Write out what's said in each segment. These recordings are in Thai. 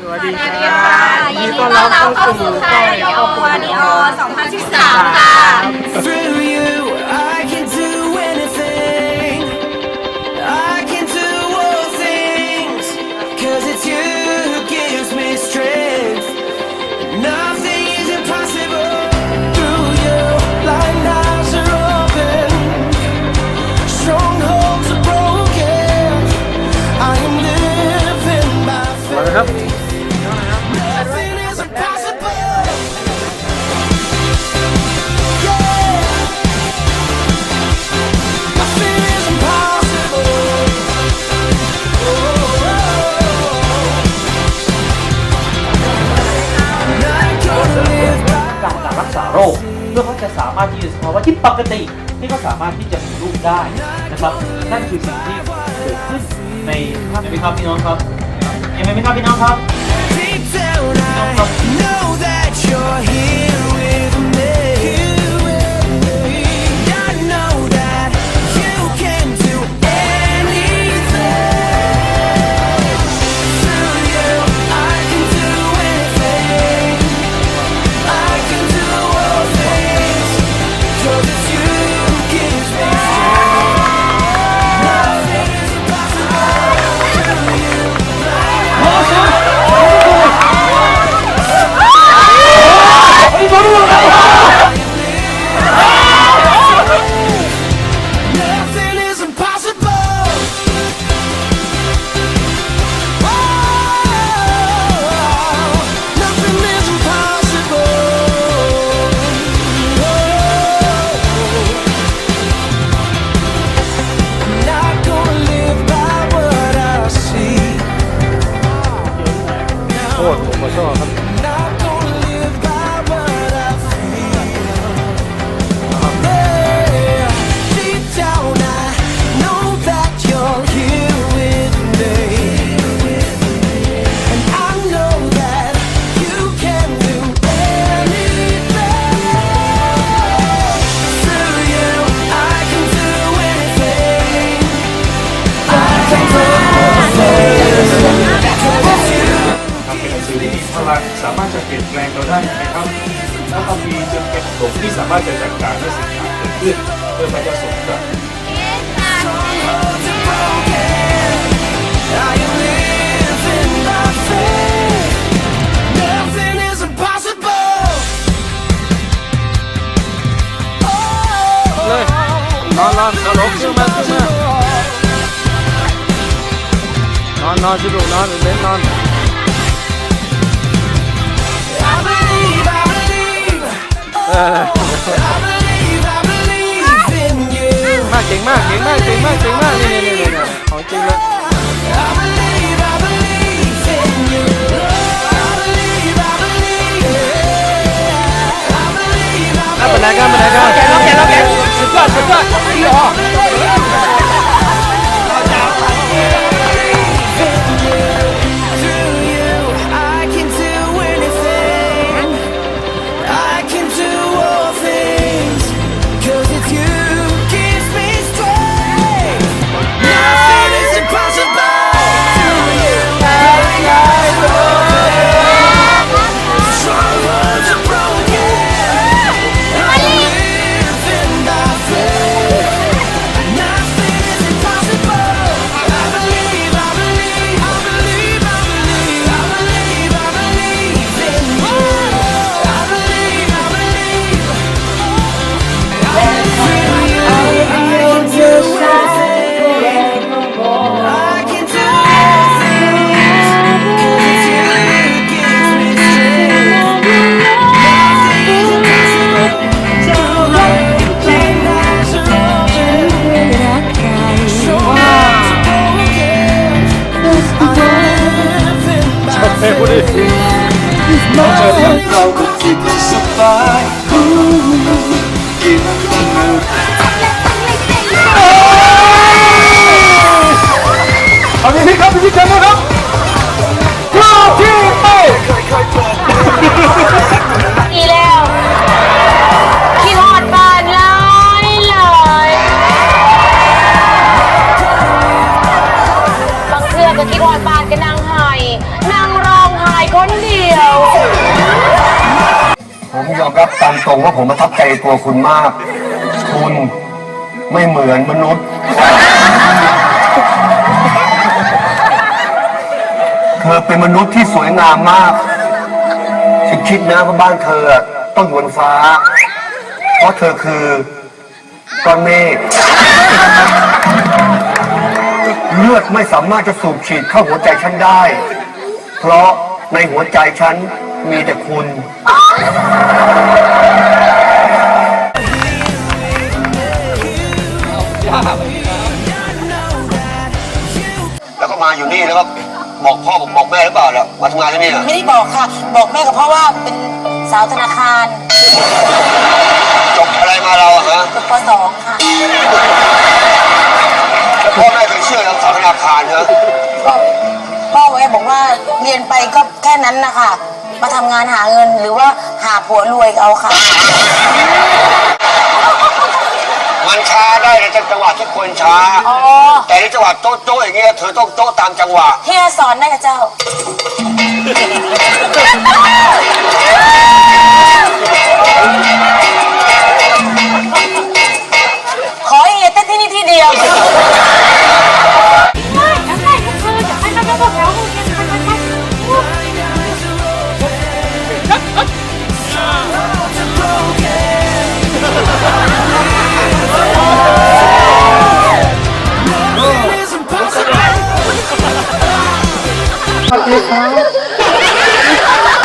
สวัสดีค สวัสดี รั ค่ะ บ ยินดีต้อนรับเข้าสู่ค่ายรอวานิโอ2013 ค่ะ Through you, I can do anything. I can do all things. Cause it's you who gives me strength. Nothing is impossible. Through you, blind eyes are open. Strongholds are broken. I am living by มาแล้วครับ faith. ษาโรค เพื่อเขาจะสามารถที่จะสภาวะที่ปกติที่เขาสามารถที่จะมีลูกได้นะครับนั่นคือสิ่งที่เกิดขึ้นในภาพไหมครับพี่น้องครับเห็นไหมครับพี่น้องครับ know that you're here อบครับ ที่สามารถจะจัดการและสิ่งต่างเกิดขึ้นเพื่อพระเจ้าทรงตรัสเลยนอนนอนนอนลงขึ้นมาขึ้นมานอนนอนสิลูกนอนเล่นนอน มากเก่งมากเก่งมากเก่งมากเก่งมากนี่นี่นี่นี่ของจริงละอะเป็นไรกันเป็นไรกันแกล็อกแกล็อกแกสุดยอดสุดยอดพี่อ๋อ บางเทื่อก็คิดฮอดบานก็นั่งไห้นั่งร้องไห้ผมยอมรับตามตรงว่าผมประทับใจตัวคุณมาก คุณไม่เหมือนมนุษย์ เธอเป็นมนุษย์ที่สวยงามมาก ฉันคิดนะว่าบ้านเธอต้องอยู่บนฟ้า เพราะเธอคือก้อนเมฆ เลือดไม่สามารถจะสูบฉีดเข้าหัวใจฉันได้ เพราะในหัวใจฉันมีแต่คุณ แล้วก็มาอยู่นี่แล้วก็บอกพ่อบอกบอกแม่หรือเปล่าล่ะมาทำงานที่นี่น่ะไม่ได้บอกค่ะ บอกแม่ก็เพราะว่าเป็นสาวธนาคารจบอะไรมาเราอะฮะจบปสองค่ะ แล้วพ่อแม่เคยเชื่อเราสาวธนา คารเหรอก็พ่อแม่บอกว่าเรียนไปก็แค่นั้นนะคะ มาทำงานหาเงินหรือว่าหาผัวรวยเอาค่ะ มันช้าได้ในจังหวะที่ควรช้า อ๋อแต่ในจังหวะโจ๊ะโจ๊ะอย่างเงี้ยเธอต้องโจ๊ะตามจังหวะ เฮียสอนได้กับเจ้าขอ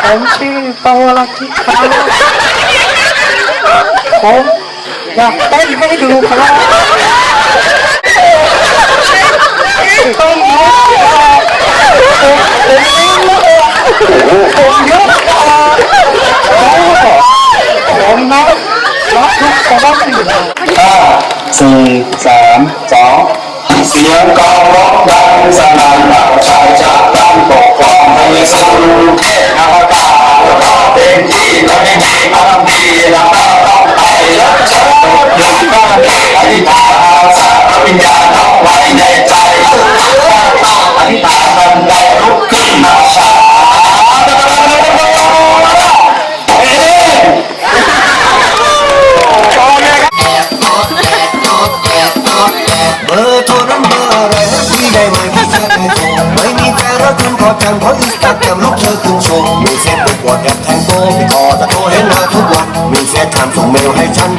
ผมชื่อปาวลักขิครับผมอยากเต้นให้ดูครับต้องยกผมยกผมนะรักทุกคนห้าสี่สามสองเสียงกองร้องดังสนั่นเราชายจากการปกครองให้สุดเทพนาคาเราเที่ เราไม่มีพลังดีเราต้องไปรักษาหลักบ้านอธิษฐานสาวิญญาณเอาไว้ในใจอธิษฐานมันได้ลุกขึ้นมาชาเอ๊ะเบอร์โทรนั้นเบอร์อะไรนะพี่ได้ไหมพี่แค่โทรไม่มีแฟนแล้วคุณขอจังเพราะอิสตาแกรมลูกเธอขึ้นชว์มีเฟซบุ๊กวอทแอป เฟซถา